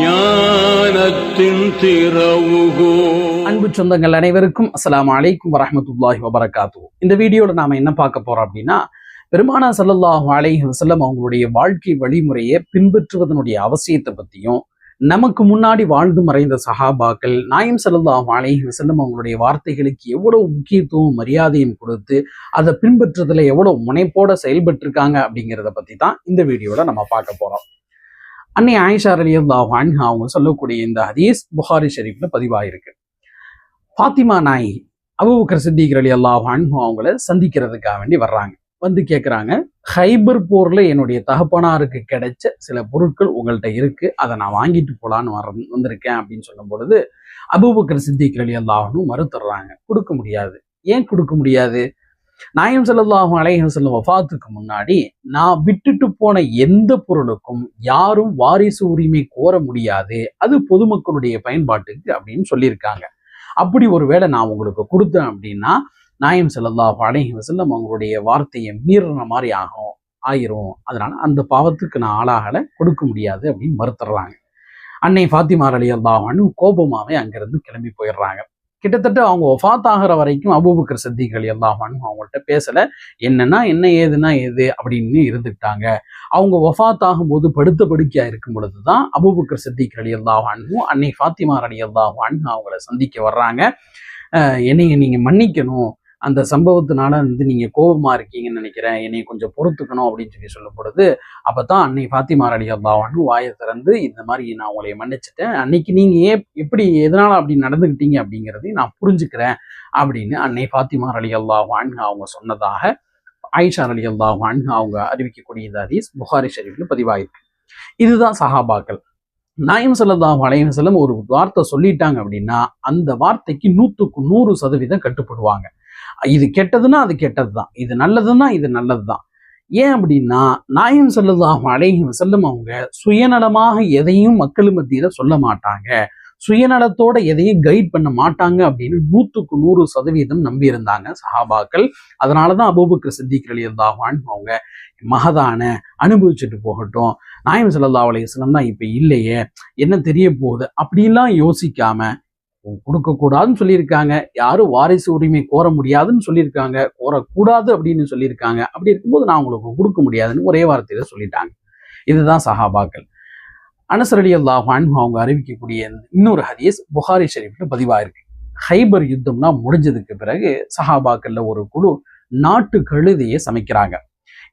ஞானத்தின் திறவுகோ. அன்பு சொந்தங்கள் அனைவருக்கும் அஸ்லாம் அலைக்கும் வரமத்துல்லாஹி வபரகாத்து இந்த வீடியோவில் நாம என்ன பார்க்க போறோம் அப்படின்னா பெருமானா ஸல்லல்லாஹு அலைஹி வசல்லம் அவங்களுடைய வாழ்க்கை வழிமுறையை பின்பற்றுவதனுடைய அவசியத்தை பத்தியும் நமக்கு முன்னாடி வாழ்ந்து மறைந்த சஹாபாக்கள் நாயம் ஸல்லல்லாஹு அலைஹி வசல்லம் அவங்களுடைய வார்த்தைகளுக்கு எவ்வளவு முக்கியத்துவம் மரியாதையும் கொடுத்து அதை பின்பற்றுறதுல எவ்வளவு முனைப்போட செயல்பட்டிருக்காங்க அப்படிங்கிறத பத்தி தான் இந்த வீடியோல நம்ம பார்க்க போறோம். அன்னை ஆயிஷா ரலியல்லாஹு அன்ஹா அவங்க சொல்லக்கூடிய இந்த ஹதீஸ் புகாரி ஷெரீஃப்ல பதிவாயிருக்கு. ஃபாத்திமா நாய் அபுபக்கர் சித்திகர் அலி அல்லாஹ் அன்ஹு அவங்கள சந்திக்கிறதுக்காக வேண்டி வர்றாங்க. வந்து கேட்குறாங்க ஹைபர் போரில் என்னுடைய தகப்பனாருக்கு கிடைச்ச சில பொருட்கள் உங்கள்கிட்ட இருக்கு அதை நான் வாங்கிட்டு போகலான்னு வர வந்திருக்கேன் அப்படின்னு சொல்லும் பொழுது அபுபக்கர் சித்திகர் அலி அல்லாஹனும் மறுத்துடுறாங்க. கொடுக்க முடியாது. ஏன் கொடுக்க முடியாது? நாயம் ஸல்லல்லாஹு அலைஹி செல்லும் வஃபாத்துக்கு முன்னாடி நான் விட்டுட்டு போன எந்த பொருளுக்கும் யாரும் வாரிசு உரிமை கோர முடியாது. அது பொதுமக்களுடைய பயன்பாட்டுக்கு அப்படின்னு சொல்லியிருக்காங்க. அப்படி ஒருவேளை நான் உங்களுக்கு கொடுத்தேன் அப்படின்னா நாயம் ஸல்லல்லாஹு அலைஹி வஸல்லம் அவங்களுடைய வார்த்தையை மீறின மாதிரி ஆகும் ஆயிரும். அதனால அந்த பாவத்துக்கு நான் ஆளாகலை கொடுக்க முடியாது அப்படின்னு மறுத்துடுறாங்க. அன்னை ஃபாத்திமார் அலி அல்லாஹான்னு கோபமாவே அங்கிருந்து கிளம்பி போயிடுறாங்க. கிட்டத்தட்ட அவங்க ஒஃபாத் ஆகிற வரைக்கும் அபூபக்கர் சித்திகள் அலி அவங்கள்ட்ட பேசலை. என்னன்னா என்ன ஏதுன்னா ஏது அப்படின்னு இருந்துக்கிட்டாங்க அவங்க ஒஃபாத் ஆகும்போது படுத்த படுக்கையாக இருக்கும் பொழுது தான் அபூபக்கர் சித்திக் அலி அல்லாஹான்னு அன்னை ஃபாத்திமா அலி அல்லாஹான்னு அவங்கள சந்திக்க வர்றாங்க. என்னைய நீங்கள் மன்னிக்கணும். அந்த சம்பவத்தினால வந்து நீங்க கோபமா இருக்கீங்கன்னு நினைக்கிறேன். என்னை கொஞ்சம் பொறுத்துக்கணும் அப்படின்னு சொல்லி சொல்லும் பொழுது அப்பதான் அன்னை ஃபாத்திமா அலி அல்லாஹான்னு வாயை திறந்து இந்த மாதிரி நான் உங்களை மன்னிச்சிட்டேன். அன்னைக்கு நீங்க ஏன் எப்படி எதனால அப்படி நடந்துக்கிட்டீங்க அப்படிங்கிறதையும் நான் புரிஞ்சுக்கிறேன் அப்படின்னு அன்னை ஃபாத்திமா ரலி அல்லாஹான் அவங்க சொன்னதாக ஆயிஷா அலி அல்லாஹான் அவங்க அறிவிக்கக்கூடிய இந்த ஹதீஸ் புகாரி ஷெரீஃபில் பதிவாயிருக்கு. இதுதான் சஹாபாக்கள். நாயம் ஸல்லல்லாஹு வளையம் செல்லம் ஒரு வார்த்தை சொல்லிட்டாங்க அப்படின்னா அந்த வார்த்தைக்கு நூற்றுக்கு நூறு சதவீதம் கட்டுப்படுவாங்க. இது கெட்டதுன்னா அது கெட்டது தான் இது நல்லதுன்னா இது நல்லது தான் ஏன் அப்படின்னா நாயம் ஸல்லல்லாஹு அலைஹி செல்லும் அவங்க சுயநலமாக எதையும் மக்கள் மத்தியில சொல்ல மாட்டாங்க. சுயநலத்தோட எதையும் கைட் பண்ண மாட்டாங்க அப்படின்னு நூற்றுக்கு நூறு சதவீதம் நம்பி இருந்தாங்க சஹாபாக்கள். அதனாலதான் அபூபக்கர் சித்திக் ரலியல்லாஹு அவங்க மகதான அனுபவிச்சுட்டு போகட்டும். நாயம் ஸல்லல்லாஹு அலைஹி தான் இப்போ இல்லையே என்ன தெரிய போகுது? அப்படிலாம் யோசிக்காம கொடுக்கக்கூடாதுன்னு சொல்லியிருக்காங்க. யாரும் வாரிசு உரிமை கோர முடியாதுன்னு சொல்லியிருக்காங்க. கோரக்கூடாது அப்படின்னு சொல்லியிருக்காங்க. அப்படி இருக்கும்போது நான் உங்களுக்கு கொடுக்க முடியாதுன்னு ஒரே வார்த்தையில சொல்லிட்டாங்க. இதுதான் சஹாபாக்கள். அனசரடி அல்லாஹ் அவங்க அறிவிக்கக்கூடிய இன்னொரு ஹதீஸ் புகாரி ஷெரீஃப்ல பதிவாயிருக்கு. ஹைபர் யுத்தம்னா முடிஞ்சதுக்கு பிறகு சஹாபாக்கள்ல ஒரு குழு நாட்டு கழுதையை சமைக்கிறாங்க.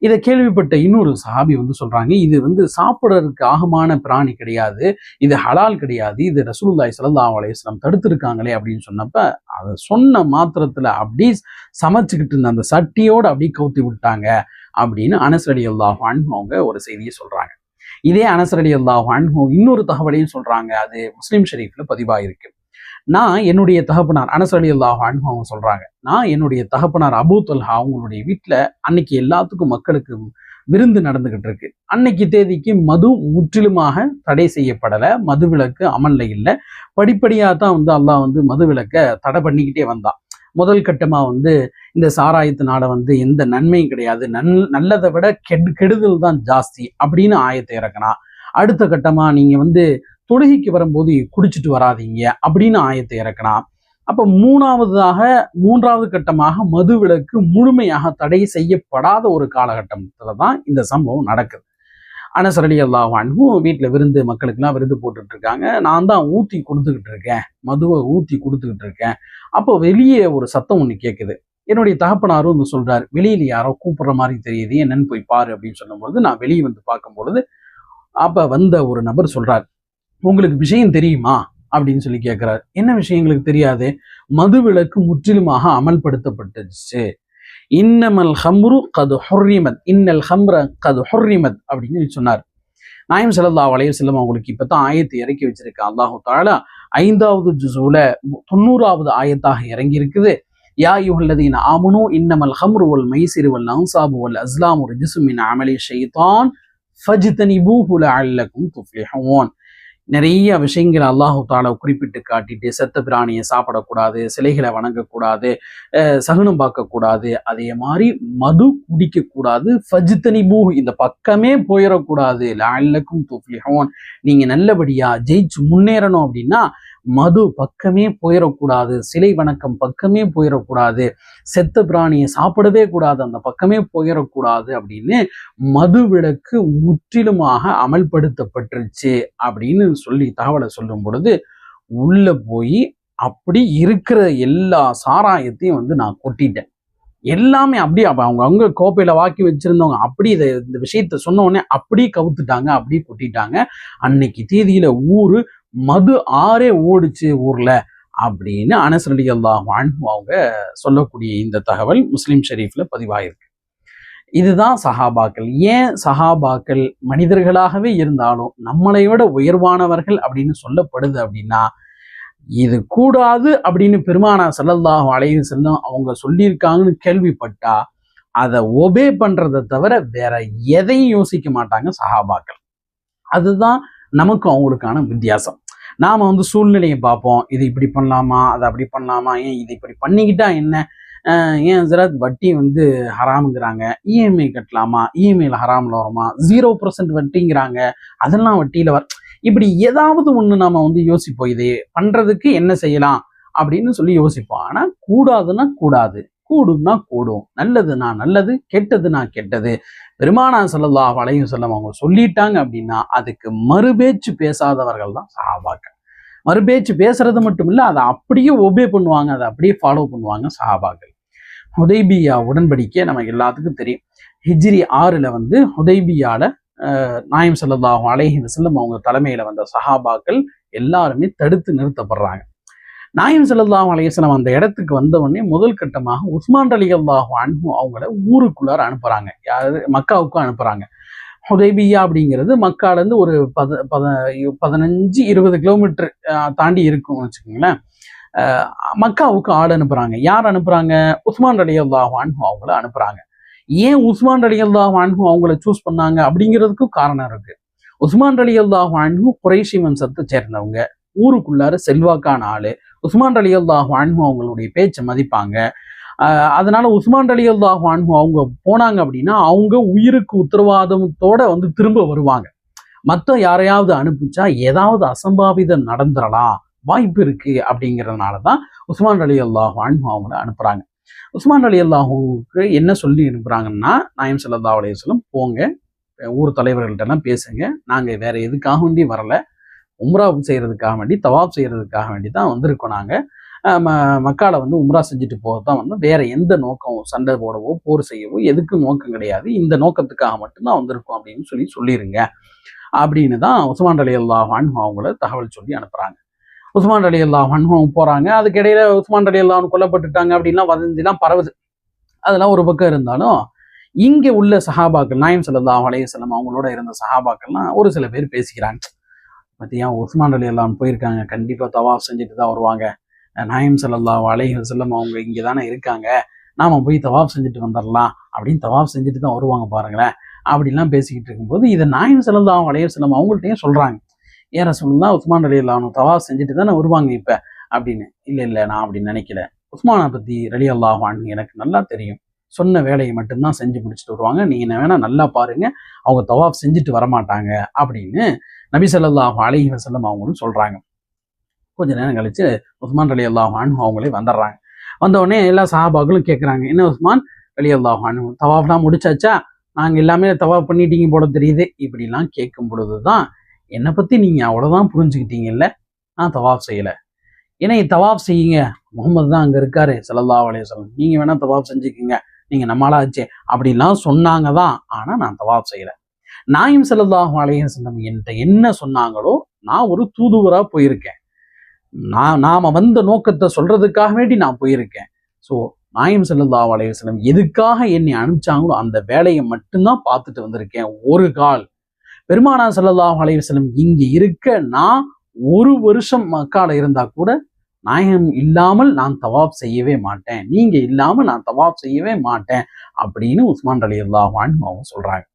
இதை கேள்விப்பட்ட இன்னொரு சஹாபி வந்து சொல்றாங்க இது வந்து சாப்பிட்றதுக்கு ஆகமான பிராணி கிடையாது இது ஹலால் கிடையாது இது ரசூலுல்லாய் ஸல்லல்லாஹு அலையம் தடுத்திருக்காங்களே அப்படின்னு சொன்னப்ப அதை சொன்ன மாத்திரத்துல அப்படியே சமைச்சுக்கிட்டு இருந்த அந்த சட்டியோட அப்படியே கவுத்தி விட்டாங்க அப்படின்னு அனசரடி அல்லாஹான் அவங்க ஒரு செய்தியை சொல்றாங்க. இதே அனசரடி அல்லாஹ் இன்னொரு தகவலையும் சொல்றாங்க அது முஸ்லீம் ஷெரீஃப்ல பதிவாயிருக்கு. நான் என்னுடைய தகப்பனார் அனசரடி அல்லாஹ் அவங்க சொல்கிறாங்க நான் என்னுடைய தகப்பனார் அபூ தொல்ஹா அவங்களுடைய வீட்டில் அன்னைக்கு எல்லாத்துக்கும் மக்களுக்கு விருந்து நடந்துகிட்டு இருக்கு. அன்னைக்கு தேதிக்கு மது முற்றிலுமாக தடை செய்யப்படலை மது விளக்கு அமல்ல இல்லை. படிப்படியாக தான் வந்து அல்லாஹ் வந்து மது விளக்கை தடை பண்ணிக்கிட்டே வந்தான். முதல் கட்டமா வந்து இந்த சாராயத்தினால வந்து எந்த நன்மையும் கிடையாது. நல் நல்லதை விட கெடு கெடுதல் தான் ஜாஸ்தி அப்படின்னு ஆயத்தை இறக்கினா அடுத்த கட்டமாக நீங்கள் வந்து தொழுகைக்கு வரும்போது குடிச்சிட்டு வராதீங்க அப்படின்னு ஆயத்தை இறக்கினா அப்ப மூணாவதாக மூன்றாவது கட்டமாக மது விலக்கு முழுமையாக தடை செய்யப்படாத ஒரு காலகட்டத்துல தான் இந்த சம்பவம் நடக்குது. அனசரடி அல்லாஹ் அன்பும் வீட்டில் விருந்து மக்களுக்கெல்லாம் விருந்து போட்டுட்டு இருக்காங்க. நான் தான் ஊற்றி கொடுத்துக்கிட்டு இருக்கேன். மதுவை ஊற்றி கொடுத்துக்கிட்டு இருக்கேன். அப்போ வெளியே ஒரு சத்தம் ஒன்று கேட்குது என்னுடைய தகப்பனாரும் வந்து சொல்றாரு வெளியில யாரோ கூப்பிடுற மாதிரி தெரியுது. என்னன்னு போய் பாரு அப்படின்னு சொல்லும்பொழுது நான் வெளியே வந்து பார்க்கும் பொழுது வந்த ஒரு நபர் சொல்றாரு உங்களுக்கு விஷயம் தெரியுமா? அப்படின்னு சொல்லி கேட்கிறார் என்ன விஷயம் எங்களுக்கு தெரியாது? மது விலக்கு முற்றிலுமாக அமல்படுத்தப்பட்டுச்சு. இன்னமல் ஹம்ரு கது ஹொர்ரிமத். இன்னல் ஹம்ர கது ஹொர்ரிமத் அப்படின்னு சொல்லி சொன்னார். நாயம் செல்லா வளைய செல்லம் அவங்களுக்கு இப்பதான் ஆயத்தை இறக்கி வச்சிருக்க. அல்லாஹு தாலா ஐந்தாவது ஜுசூல தொண்ணூறாவது ஆயத்தாக இறங்கி இருக்குது யா யுஹல்லதீன் ஆமனு இன்னமல் ஹம்ரு வல் மைசிறு வல் அன்சாபு வல் அஸ்லாமு ரிஜிசு மின் அமலி ஷைதான் ஃபஜ்தனிபூஹுல அல்லக்கும் துஃப்லிஹோன். நிறைய விஷயங்கள் அல்லாஹு தாலா குறிப்பிட்டு காட்டிட்டு செத்த பிராணியை சாப்பிடக்கூடாது சிலைகளை வணங்கக்கூடாது அஹ் சகுனம் பார்க்கக்கூடாது அதே மாதிரி மது குடிக்கக்கூடாது ஃபஜ்தனி பூ இந்த பக்கமே போயிடக்கூடாது. லஅல்லக்கும் துஃப்லிஹூன். நீங்க நல்லபடியா ஜெயிச்சு முன்னேறணும் அப்படின்னா மது பக்கமே போயிடக்கூடாது சிலை வணக்கம் பக்கமே போயிடக்கூடாது செத்த பிராணியை சாப்பிடவே கூடாது அந்த பக்கமே போயிடக்கூடாது அப்படின்னு மது விளக்கு முற்றிலுமாக அமல்படுத்தப்பட்டுருச்சு அப்படின்னு சொல்லி தகவலை சொல்லும் பொழுது உள்ள போய் அப்படி இருக்கிற எல்லா சாராயத்தையும் வந்து நான் கொட்டிட்டேன். எல்லாமே அப்படியே அப்ப அவங்க அவங்க கோப்பையில வாக்கி வச்சிருந்தவங்க அப்படி இதை இந்த விஷயத்த சொன்ன உடனே அப்படியே கவுத்துட்டாங்க அப்படியே கொட்டிட்டாங்க. அன்னைக்கு தேதியில ஊரு மது ஆறே ஓடுச்சு ஊர்ல அப்படின்னு அனஸ் அலி அல்லாஹ் அவங்க சொல்லக்கூடிய இந்த தகவல் முஸ்லீம் ஷெரீஃப்ல பதிவாயிருக்கு. இதுதான் சஹாபாக்கள். ஏன் சஹாபாக்கள் மனிதர்களாகவே இருந்தாலும் நம்மளை விட உயர்வானவர்கள் அப்படின்னு சொல்லப்படுது அப்படின்னா இது கூடாது அப்படின்னு பெருமானா ஸல்லல்லாஹு அலைஹி செல்லும் அவங்க சொல்லியிருக்காங்கன்னு கேள்விப்பட்டா அதை ஒபே பண்றதை தவிர வேற எதையும் யோசிக்க மாட்டாங்க சஹாபாக்கள். அதுதான் நமக்கும் அவங்களுக்கான வித்தியாசம். நாம் வந்து சூழ்நிலையை பார்ப்போம். இது இப்படி பண்ணலாமா? அதை அப்படி பண்ணலாமா? ஏன் இது இப்படி பண்ணிக்கிட்டா என்ன? ஏன் ஜராத் வட்டி வந்து ஹராமுங்கிறாங்க. இஎம்ஐ கட்டலாமா? இஎம்ஐயில் ஹராமில் வருமா ஜீரோ பர்சன்ட் வட்டிங்கிறாங்க. அதெல்லாம் வட்டியில் வர இப்படி ஏதாவது ஒன்று நாம் வந்து யோசிப்போம். இது பண்ணுறதுக்கு என்ன செய்யலாம்? அப்படின்னு சொல்லி யோசிப்போம். ஆனால் கூடாதுன்னா கூடாது. கூடும்னா கூடும். நல்லதுனா நல்லது கெட்டதுனா கெட்டது. பெருமானா ஸல்லல்லாஹு வளையும் வஸல்லம் அவங்க சொல்லிட்டாங்க அப்படின்னா அதுக்கு மறுபேச்சு பேசாதவர்கள் தான் சஹாபாக்கள். மறுபேச்சு பேசுறது மட்டும் இல்லை அதை அப்படியே ஒபே பண்ணுவாங்க அதை அப்படியே ஃபாலோ பண்ணுவாங்க சஹாபாக்கள். ஹுதைபியா உடன்படிக்கை நமக்கு எல்லாத்துக்கும் தெரியும். ஹிஜ்ரி ஆறுல வந்து ஹுதைபியால நாயம் செல்லதாகும் அலைஹி வஸல்லம் அவங்க தலைமையில வந்த சஹாபாக்கள் எல்லாருமே தடுத்து நிறுத்தப்படுறாங்க. நாயம் ஸல்லல்லாஹு அலையசனம் அந்த இடத்துக்கு வந்தவொடனே முதல் கட்டமாக உஸ்மான் அலி அல்லாஹு அன்ஹு அவங்கள ஊருக்குள்ளார அனுப்புகிறாங்க யாரு? மக்காவுக்கும் அனுப்புகிறாங்க ஹுதைபியா அப்படிங்கிறது மக்காலேருந்து ஒரு பத பத பதினஞ்சு இருபது கிலோமீட்டர் தாண்டி இருக்கும் வச்சுக்கோங்களேன். மக்காவுக்கு ஆள் அனுப்புகிறாங்க யார் அனுப்புகிறாங்க உஸ்மான் அலி அல்லாஹ் அன்ஹு அவங்கள அனுப்புறாங்க. ஏன் உஸ்மான் அலி அல்லாஹ் அன்ஹு அவங்கள சூஸ் பண்ணாங்க? அப்படிங்கிறதுக்கும் காரணம் இருக்குது உஸ்மான் அலி அல்லாஹ் அன்ஹு குறைஷி வம்சத்தை சேர்ந்தவங்க. ஊருக்குள்ளார செல்வாக்கான ஆள். உஸ்மான் அலி அல்லாஹ் அன்ஹு அவங்களுடைய பேச்சை மதிப்பாங்க. அதனால உஸ்மான் அலி அல்லாஹ் அன்ஹு அவங்க போனாங்க அப்படின்னா அவங்க உயிருக்கு உத்தரவாதத்தோட வந்து திரும்ப வருவாங்க. மற்ற யாரையாவது அனுப்பிச்சா ஏதாவது அசம்பாவிதம் நடந்துடலாம் வாய்ப்பு இருக்கு அப்படிங்கிறதுனால தான் உஸ்மான் அலி அல்லாஹு அன்பு அவங்கள அனுப்புறாங்க. உஸ்மான் அலி அல்லாஹுக்கு என்ன சொல்லி அனுப்புறாங்கன்னா நாயம் சல்லா அலையம் போங்க ஊர் தலைவர்கள்ட்டெல்லாம் பேசுங்க நாங்கள் வேற எதுக்காக வேண்டி வரலை உம்ரா செய்கிறதுக்காக வேண்டி தவாப் செய்கிறதுக்காக வேண்டி தான் வந்திருக்கோம் நாங்கள் ம- மக்களை வந்து உம்ரா செஞ்சுட்டு போக தான் வந்து வேற எந்த நோக்கம் சண்டை போடவோ போர் செய்யவோ எதுக்கும் நோக்கம் கிடையாது. இந்த நோக்கத்துக்காக மட்டும்தான் வந்திருக்கோம் அப்படின்னு சொல்லி சொல்லிடுங்க அப்படின்னு தான் உஸ்மான் அலி அல்லாஹ் அவங்கள தகவல் சொல்லி அனுப்புகிறாங்க உஸ்மான் அலி அல்லாஹான் போகிறாங்க அதுக்கிடையில உஸ்மான் அலி அல்லாஹன் கொல்லப்பட்டுட்டாங்க அப்படின்லாம் வதந்திலாம் பரவுது. அதெல்லாம் ஒரு பக்கம் இருந்தாலும் இங்கே உள்ள சஹாபாக்கள் நாயம் ஸல்லல்லாஹு அலையம் அவங்களோட இருந்த சஹாபாக்கள்லாம் ஒரு சில பேர் பேசிக்கிறாங்க. பத்தியா உஸ்மான் அலி எல்லாம் போயிருக்காங்க கண்டிப்பாக தவாஃப் செஞ்சுட்டு தான் வருவாங்க. நாயம் ஸல்லல்லாஹு அலைஹி செல்லம் அவங்க இங்கே தானே இருக்காங்க. நாம் போய் தவாஃப் செஞ்சுட்டு வந்துடலாம் அப்படின்னு தவாஃப் செஞ்சுட்டு தான் வருவாங்க பாருங்களேன். அப்படிலாம் பேசிக்கிட்டு இருக்கும்போது இதை நாயம் ஸல்லல்லாஹு அலைஹி செல்லம் அவங்கள்ட்டையும் சொல்கிறாங்க ஏற சொல்லலாம் உஸ்மான் அலி அல்லாஹ் தவாஃப் செஞ்சுட்டு தானே வருவாங்க இப்போ அப்படின்னு. இல்லை இல்லை நான் அப்படின்னு நினைக்கல. உஸ்மானை பத்தி ரலி அல்லாஹ் எனக்கு நல்லா தெரியும். சொன்ன வேலையை மட்டும்தான் செஞ்சு முடிச்சுட்டு வருவாங்க. நீங்கள் என்ன நல்லா பாருங்க. அவங்க தவாஃப் செஞ்சுட்டு வரமாட்டாங்க அப்படின்னு நபி ஸல்லல்லாஹு அலஹி வசல்லம் அவங்களும் சொல்கிறாங்க கொஞ்ச நேரம் கழிச்சு உஸ்மான் அலி அல்லாஹ் அவங்களே வந்துடுறாங்க. வந்த உடனே எல்லா சஹாபாக்களும் கேட்குறாங்க என்ன உஸ்மான் அலி அல்லாஹ் தவாஃப்லாம் முடிச்சாச்சா? நாங்கள் எல்லாமே தவாஃப் பண்ணிட்டீங்க போல தெரியுது. இப்படிலாம் கேட்கும் பொழுது தான் என்னை பற்றி நீங்கள் அவ்வளோதான் புரிஞ்சுக்கிட்டீங்கல்ல? நான் தவாஃப் செய்யலை. ஏன்னா தவாஃப் செய்யுங்க. முகமது தான் அங்கே இருக்காரு சல்லா அலைஹி வஸல்லம். நீங்கள் வேணால் தவாஃப் செஞ்சுக்கோங்க. நீங்க நம்மளாச்சே அப்படின்லாம் சொன்னாங்க தான் ஆனா நான் தவாப் செய்யறேன் நாயும் ஸல்லல்லாஹு அலைஹி செல்லம் என்கிட்ட என்ன சொன்னாங்களோ நான் ஒரு தூதுவரா போயிருக்கேன். நான் நாம வந்த நோக்கத்தை சொல்றதுக்காக வேண்டி நான் போயிருக்கேன். ஸோ நாயம் செல்லதா அலைஹி வஸல்லம் எதுக்காக என்னை அனுப்பிச்சாங்களோ அந்த வேலையை மட்டும்தான் பார்த்துட்டு வந்திருக்கேன். ஒரு கால். பெருமானா ஸல்லல்லாஹு அலைஹி வஸல்லம் இங்க இருக்க நான் ஒரு வருஷம் மக்கால இருந்தா கூட நாயகம் இல்லாமல் நான் தவாப் செய்யவே மாட்டேன். நீங்க இல்லாமல் நான் தவாப் செய்யவே மாட்டேன் அப்படின்னு உஸ்மான் அலி அல்லாஹ் அவங்க சொல்றாங்க.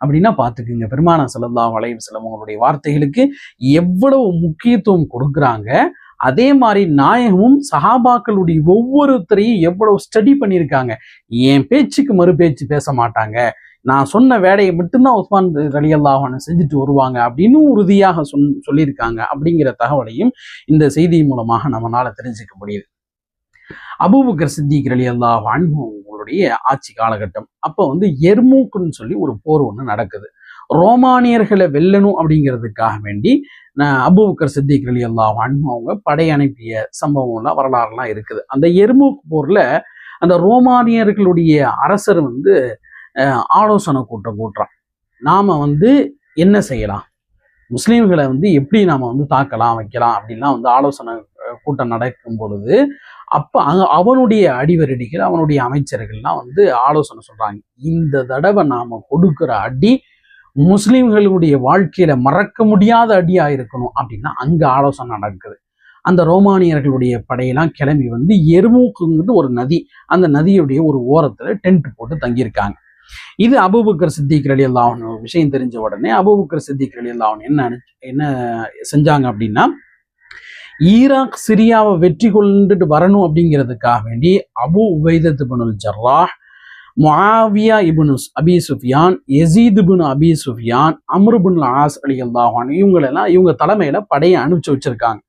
அப்படின்னா பார்த்துக்குங்க. பெருமான செல்லல்லா வளைவு செல்லவங்களுடைய வார்த்தைகளுக்கு எவ்வளவு முக்கியத்துவம் கொடுக்குறாங்க. அதே மாதிரி நாயகமும் சஹாபாக்களுடைய ஒவ்வொருத்தரையும் எவ்வளவு ஸ்டடி பண்ணியிருக்காங்க. என் பேச்சுக்கு மறு பேச்சு பேச மாட்டாங்க. நான் சொன்ன வேலையை மட்டும்தான் உஸ்மான் ரலி அல்லாஹான செஞ்சுட்டு வருவாங்க அப்படின்னு உறுதியாக சொன் சொல்லியிருக்காங்க அப்படிங்கிற தகவலையும் இந்த செய்தி மூலமாக நம்மளால தெரிஞ்சுக்க முடியுது. அபூபக்கர் சித்திக் ரலி அல்லாஹ் அவங்களுடைய ஆட்சி காலகட்டம். அப்போ வந்து எர்மூக்குன்னு சொல்லி ஒரு போர் ஒன்று நடக்குது. ரோமானியர்களை வெல்லணும் அப்படிங்கிறதுக்காக வேண்டி நான் அபூபக்கர் சித்திக் அலி அல்லாஹ் அவங்க படை அனுப்பிய சம்பவம்லாம் வரலாறுலாம் இருக்குது. அந்த எர்மூக் போர்ல அந்த ரோமானியர்களுடைய அரசர் வந்து ஆலோசனை கூட்டம் கூட்டுறான். நாம வந்து என்ன செய்யலாம்? முஸ்லீம்களை வந்து எப்படி நாம் வந்து தாக்கலாம் வைக்கலாம் அப்படின்லாம் வந்து ஆலோசனை கூட்டம் நடக்கும் பொழுது அப்போ அவனுடைய அடிவரடிகள் அவனுடைய அமைச்சர்கள்லாம் வந்து ஆலோசனை சொல்கிறாங்க இந்த தடவை நாம கொடுக்குற அடி முஸ்லீம்களுடைய வாழ்க்கையில மறக்க முடியாத அடியா இருக்கணும் அப்படின்னா அங்க ஆலோசனை நடக்குது. அந்த ரோமானியர்களுடைய படையெல்லாம் கிளம்பி வந்து எருமூக்குங்கிறது ஒரு நதி. அந்த நதியுடைய ஒரு ஓரத்துல டென்ட் போட்டு தங்கியிருக்காங்க. இது அபுபக்கர் சித்திக் ரலி அல்லாஹன் ஒரு விஷயம் தெரிஞ்ச உடனே அபுபக்கர் சித்திக் ரலி அல்லாஹன் என்ன என்ன செஞ்சாங்க அப்படின்னா ஈராக் சிரியாவை வெற்றி கொண்டுட்டு வரணும் அப்படிங்கிறதுக்காக வேண்டி அபு உபைதத் இப்னுல் ஜர்ராஹ் முஆவியா இபுனு அபி சுஃபியான் எசீத் இபுனு அபி சுஃபியான் அம்ரு ஆஸ் அலி அல்லாஹான் இவங்களெல்லாம் இவங்க தலைமையில படையை அனுப்பிச்சு வச்சிருக்காங்க.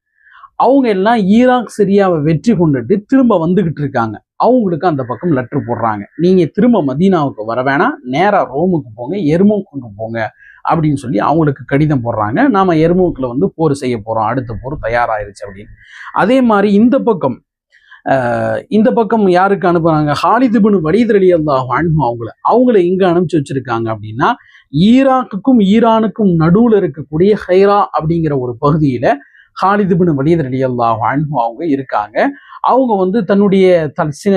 அவங்க எல்லாம் ஈராக் சிரியாவை வெற்றி கொண்டுட்டு திரும்ப வந்துகிட்டு இருக்காங்க. அவங்களுக்கு அந்த பக்கம் லெட்டர் போடுறாங்க. நீங்க திரும்ப மதீனாவுக்கு வர வேணாம். நேராக ரோமுக்கு போங்க எருமூக்குக்கு போங்க அப்படின்னு சொல்லி அவங்களுக்கு கடிதம் போடுறாங்க. நாம எருமோக்கில் வந்து போர் செய்ய போறோம். அடுத்த போர் தயாராயிருச்சு அப்படின்னு. அதே மாதிரி இந்த பக்கம் இந்த பக்கம் யாருக்கு அனுப்புறாங்க? ஹாலிதுபின் வடிதர் அலி அல்லாஹ் அவங்கள. அவங்கள எங்க அனுப்பிச்சு வச்சிருக்காங்க அப்படின்னா ஈராக்குக்கும் ஈரானுக்கும் நடுவில் இருக்கக்கூடிய ஹைரா அப்படிங்கிற ஒரு பகுதியில ஹாலிதுபின் வலியது அலி அல்லாஹ் அவங்க இருக்காங்க. அவங்க வந்து தன்னுடைய த சில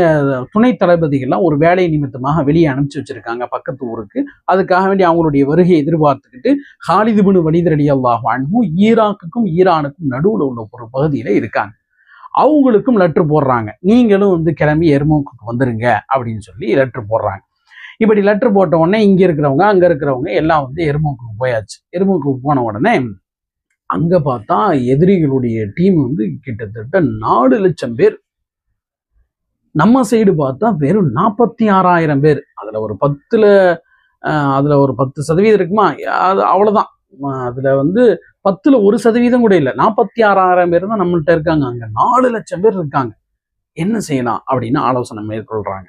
துணை தளபதிகள்லாம் ஒரு வேலை நிமித்தமாக வெளியே அனுப்பிச்சு வச்சிருக்காங்க பக்கத்து ஊருக்கு. அதுக்காக வேண்டி அவங்களுடைய வருகையை எதிர்பார்த்துக்கிட்டு ஹாலிதுபின் வலிதர் அலி அல்லாஹ் ஈராக்குக்கும் ஈரானுக்கும் நடுவில் உள்ள ஒரு பகுதியில் இருக்காங்க. அவங்களுக்கும் லெட்ரு போடுறாங்க. நீங்களும் வந்து கிளம்பி எருமூக்கு வந்துருங்க அப்படின்னு சொல்லி லெட்ரு போடுறாங்க. இப்படி லெட்ரு போட்ட உடனே இங்கே இருக்கிறவங்க அங்கே இருக்கிறவங்க எல்லாம் வந்து எருமூக்கு போயாச்சு. எருமூக்கு போன உடனே அங்க பார்த்தா எதிரிகளுடைய டீம் வந்து கிட்டத்தட்ட நாலு லட்சம் பேர். நம்ம சைடு பார்த்தா வெறும் நாற்பத்தி ஆறாயிரம் பேர். அதுல ஒரு பத்துல அதில் அதுல ஒரு பத்து சதவீதம் இருக்குமா? அது அவ்வளவுதான். அதில் அதுல வந்து பத்துல ஒரு சதவீதம் கூட இல்லை. நாற்பத்தி ஆறாயிரம் பேர் தான் நம்மள்ட்ட இருக்காங்க. அங்க நாலு லட்சம் பேர் இருக்காங்க. என்ன செய்யலாம் அப்படின்னு ஆலோசனை மேற்கொள்றாங்க.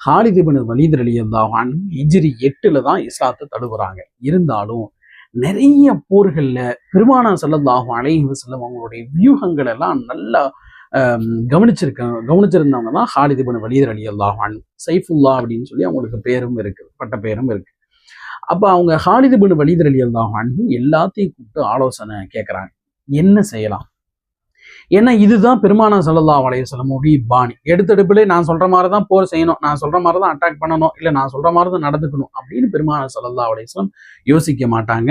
ஹாலிதிபின் வலிதர் இருந்தாலும் இஜிரி எட்டில் தான் இஸ்லாத்தை தடுக்கிறாங்க. இருந்தாலும் நிறைய போர்களில் பெருமானா ஸல்லல்லாஹு அலைஹி செல்லும் அவங்களுடைய வியூகங்கள் எல்லாம் நல்லா கவனிச்சிருக்காங்க கவனிச்சிருக்க கவனிச்சிருந்தவங்க தான் ஹாலிதிபின் வலிதர் அலி அல்லாஹான் சைஃபுல்லா அப்படின்னு சொல்லி அவங்களுக்கு பேரும் இருக்கு பட்ட பேரும் இருக்கு. அப்போ அவங்க ஹாலிதிபின் வலிதர் அலி அல்லாஹான் எல்லாத்தையும் கூப்பிட்டு ஆலோசனை கேட்குறாங்க என்ன செய்யலாம்? ஏன்னா இதுதான் பெருமானா சல்லல்லா அலையசலமுடைய பாணி. எடுத்தெடுப்பிலே நான் சொல்ற மாதிரி தான் போர் செய்யணும் நான் சொல்ற மாதிரி தான் அட்டாக் பண்ணணும் இல்லை நான் சொல்ற மாதிரி தான் நடந்துக்கணும் அப்படின்னு பெருமானா சல்லல்லா அலையம் யோசிக்க மாட்டாங்க.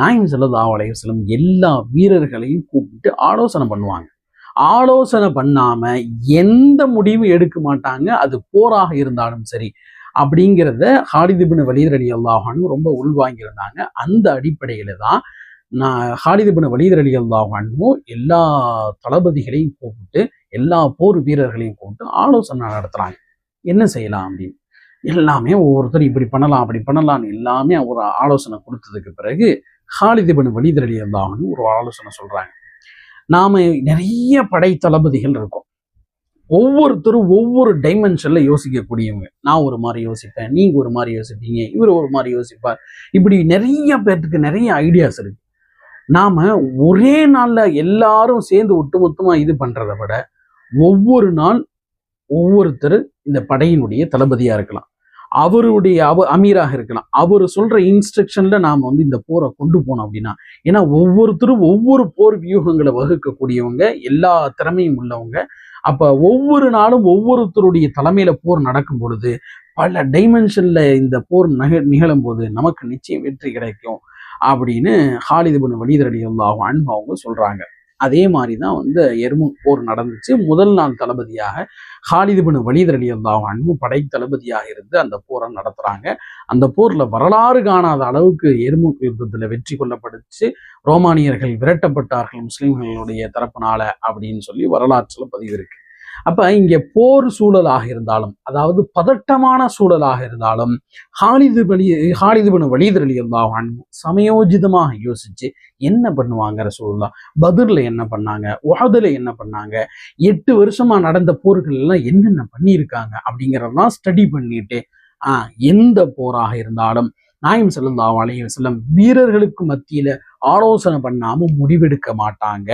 நாயம் சல்லல்லா அலையம் எல்லா வீரர்களையும் கூப்பிட்டு ஆலோசனை பண்ணுவாங்க. ஆலோசனை பண்ணாம எந்த முடிவும் எடுக்க மாட்டாங்க அது போராக இருந்தாலும் சரி அப்படிங்கிறத ஹாரிதிபின் வலிதரடி அல்லாஹானு ரொம்ப உள்வாங்கியிருந்தாங்க. அந்த அடிப்படையில தான் நான் ஹாலிதிபின் வலீர் அலி அல்லாஹானும் எல்லா தளபதிகளையும் கூப்பிட்டு எல்லா போர் வீரர்களையும் கூப்பிட்டு ஆலோசனை நடத்துறாங்க. என்ன செய்யலாம் அப்படின்னு? எல்லாமே ஒவ்வொருத்தரும் இப்படி பண்ணலாம் அப்படி பண்ணலாம்னு எல்லாமே ஒரு ஆலோசனை கொடுத்ததுக்கு பிறகு ஹாலிதிபின் வலீர் அலி அல்லாஹான்னு ஒரு ஆலோசனை சொல்றாங்க. நாம நிறைய படை தளபதிகள் இருக்கோம். ஒவ்வொருத்தரும் ஒவ்வொரு டைமென்ஷன்ல யோசிக்கக்கூடியவங்க. நான் ஒரு மாதிரி யோசிப்பேன் நீங்க ஒரு மாதிரி யோசிப்பீங்க இவர் ஒரு மாதிரி யோசிப்பார். இப்படி நிறைய பேர்த்துக்கு நிறைய ஐடியாஸ் இருக்கு. நாம் ஒரே நாளில் எல்லாரும் சேர்ந்து ஒட்டுமொத்தமாக இது பண்ணுறத விட ஒவ்வொரு நாள் ஒவ்வொருத்தர் இந்த படையினுடைய தளபதியாக இருக்கலாம். அவருடைய அவ அமீராக இருக்கலாம். அவர் சொல்கிற இன்ஸ்ட்ரக்ஷனில் நாம் வந்து இந்த போரை கொண்டு போனோம் அப்படின்னா ஏன்னா ஒவ்வொருத்தரும் ஒவ்வொரு போர் வியூகங்களை வகுக்கக்கூடியவங்க எல்லா திறமையும் உள்ளவங்க. அப்போ ஒவ்வொரு நாளும் ஒவ்வொருத்தருடைய தலைமையில் போர் நடக்கும் பொழுது பல டைமென்ஷனில் இந்த போர் நக நிகழும் போது நமக்கு நிச்சயம் வெற்றி கிடைக்கும். அப்படின்னு ஹாலிது பின் வலிதர் அலி அல்லாஹ் அன்பு அவங்க சொல்கிறாங்க அதே மாதிரி தான் வந்து எருமு போர் நடந்துச்சு. முதல் நாள் தளபதியாக ஹாலிது பின் வலிதர் அலி அல்லாஹ் அன்பு படை தளபதியாக இருந்து அந்த போரை நடத்துகிறாங்க அந்த போரில் வரலாறு காணாத அளவுக்கு எருமு யுத்தத்தில் வெற்றி கொள்ளப்படுச்சு ரோமானியர்கள் விரட்டப்பட்டார்கள் முஸ்லீம்களுடைய தரப்பினால அப்படின்னு சொல்லி வரலாற்றுல பதிவு இருக்கு. அப்போ இங்கே போர் சூழலாக இருந்தாலும் அதாவது பதட்டமான சூழலாக இருந்தாலும் ஹாலிது வழி ஹாலிது பின் வலிதர் சமயோஜிதமாக யோசிச்சு என்ன பண்ணுவாங்க ரசூலுல்லா? பதிரில் என்ன பண்ணாங்க? உஹதுல என்ன பண்ணாங்க? எட்டு வருஷமாக நடந்த போர்கள் எல்லாம் என்னென்ன பண்ணியிருக்காங்க? அப்படிங்கிறதெல்லாம் ஸ்டடி பண்ணிட்டு எந்த போராக இருந்தாலும் நாயம் ஸல்லல்லாஹு அலைஹி வஸல்லம் வீரர்களுக்கு மத்தியில் ஆலோசனை பண்ணாம முடிவெடுக்க மாட்டாங்க.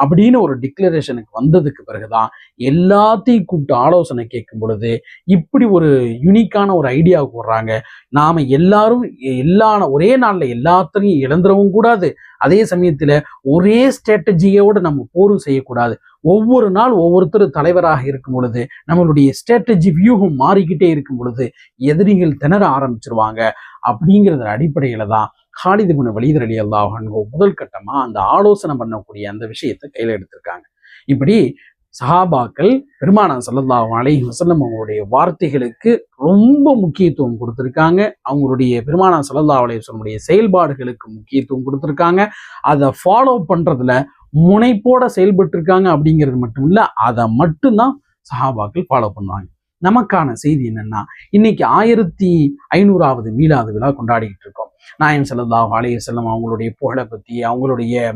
அப்படின்னு ஒரு டிக்ளரேஷனுக்கு வந்ததுக்கு பிறகுதான் எல்லாத்தையும் கூப்பிட்டு ஆலோசனை கேட்கும் பொழுது இப்படி ஒரு யூனிக்கான ஒரு ஐடியாவுக்கு வர்றாங்க. நாம எல்லாரும் எல்லா ஒரே நாளில் எல்லாத்தையும் இழந்துடவும் கூடாது. அதே சமயத்துல ஒரே ஸ்ட்ராட்டஜியோட நம்ம போரும் செய்யக்கூடாது. ஒவ்வொரு நாள் ஒவ்வொருத்தர் தலைவராக இருக்கும் பொழுது நம்மளுடைய ஸ்ட்ராட்டஜி வியூகம் மாறிக்கிட்டே இருக்கும் பொழுது எதிரிகள் திணற ஆரம்பிச்சிருவாங்க. அப்படிங்கிறத அடிப்படையில தான் காலிதுபின வலிதர் அலி அல்லாஹன்கோ முதல் கட்டமாக அந்த ஆலோசனை பண்ணக்கூடிய அந்த விஷயத்தை கையில் எடுத்திருக்காங்க. இப்படி சஹாபாக்கள் பெருமானா ஸல்லல்லாஹு அலை வசல்லம் அவங்களுடைய வார்த்தைகளுக்கு ரொம்ப முக்கியத்துவம் கொடுத்துருக்காங்க. அவங்களுடைய பெருமானா சல்லல்லா அலைஹி செயல்பாடுகளுக்கு முக்கியத்துவம் கொடுத்துருக்காங்க. அதை ஃபாலோ பண்ணுறதுல முனைப்போட செயல்பட்டு இருக்காங்க அப்படிங்கிறது மட்டும் இல்லை அதை மட்டும்தான் சஹாபாக்கள் ஃபாலோ பண்ணுவாங்க. நமக்கான செய்தி என்னன்னா இன்னைக்கு ஆயிரத்தி ஐநூறாவது மீளாவது விழா கொண்டாடிக்கிட்டு இருக்கோம். நாயம் ஸல்லல்லாஹு ஆலய செல்லம் அவங்களுடைய புகழை பத்தி அவங்களுடைய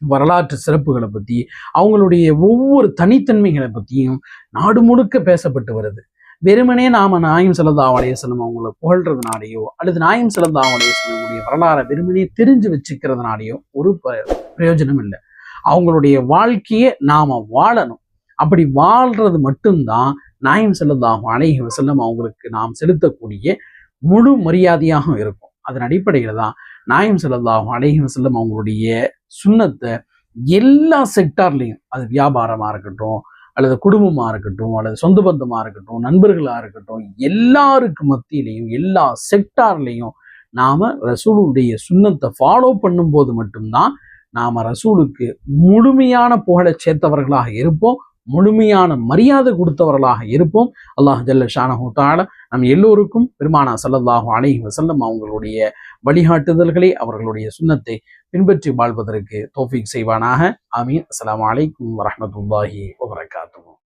வரலாற்று சிறப்புகளை பத்தி அவங்களுடைய ஒவ்வொரு தனித்தன்மைகளை பத்தியும் நாடு முழுக்க பேசப்பட்டு வருது. வெறுமனே நாம நாயம் ஸல்லல்லாஹு அலைஹி வஸல்லம் அவங்கள புகழ்றதுனாலேயோ அல்லது நாயம் ஸல்லல்லாஹு அலைஹி வஸல்லமுடைய வரலாறை வெறுமனே தெரிஞ்சு வச்சுக்கிறதுனாலேயோ ஒரு ப- பிரயோஜனம் இல்லை. அவங்களுடைய வாழ்க்கையை நாம வாழணும். அப்படி வாழ்றது மட்டும்தான் நாயம் ஸல்லல்லாஹு அலைஹி செல்லும் அவங்களுக்கு நாம் செலுத்தக்கூடிய முழு மரியாதையாக இருக்கும். அதன் அடிப்படையில் தான் நாயம் ஸல்லல்லாஹு அலைஹி செல்லும் அவங்களுடைய சுண்ணத்தை எல்லா செக்டார்லேயும் அது வியாபாரமாக இருக்கட்டும் அல்லது குடும்பமாக இருக்கட்டும் அல்லது சொந்த பந்தமாக இருக்கட்டும் நண்பர்களாக இருக்கட்டும் எல்லாருக்கு மத்தியிலையும் எல்லா செக்டார்லேயும் நாம் ரசூலுடைய சுண்ணத்தை ஃபாலோ பண்ணும்போது மட்டும்தான் நாம் ரசூலுக்கு முழுமையான புகழை சேர்த்தவர்களாக இருப்போம். முழுமையான மரியாதை கொடுத்தவர்களாக இருப்போம். அல்லாஹ் ஜல்ல ஷானஹூ தால நம் எல்லோருக்கும் பெருமானா ஸல்லல்லாஹு அலைஹி வசல்லம் அவங்களுடைய வழிகாட்டுதல்களை அவர்களுடைய சுண்ணத்தை பின்பற்றி வாழ்வதற்கு தோஃபிக் செய்வானாக. ஆமீன். அஸ்லாம் அலைக்கும் வரமத்துல்லாஹி வபரகாத்துஹு.